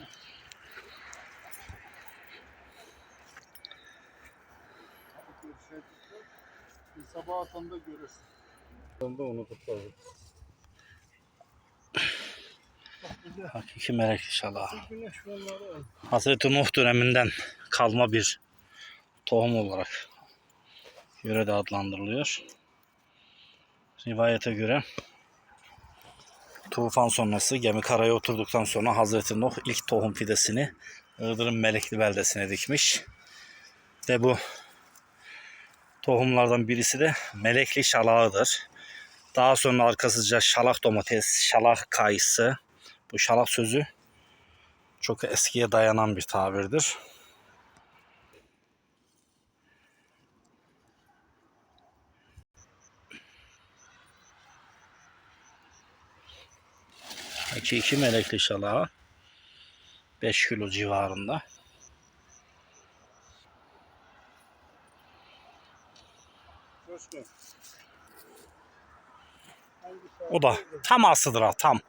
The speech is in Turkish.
yani. Sabah atanda görürsün. Onda onu tutalım. Hakiki melek inşallah. Hazreti Nuh döneminden kalma bir tohum olarak yörede adlandırılıyor. Rivayete göre tufan sonrası gemi karaya oturduktan sonra Hazreti Nuh ilk tohum fidesini Iğdır'ın Melekli beldesine dikmiş. Ve bu tohumlardan birisi de melekli şalağıdır. Daha sonra arkasıca şalak domates, şalak kayısı. Bu şalak sözü çok eskiye dayanan bir tabirdir. İki iki melekli şalağı 5 kilo civarında. O da tam asıdır ha tam.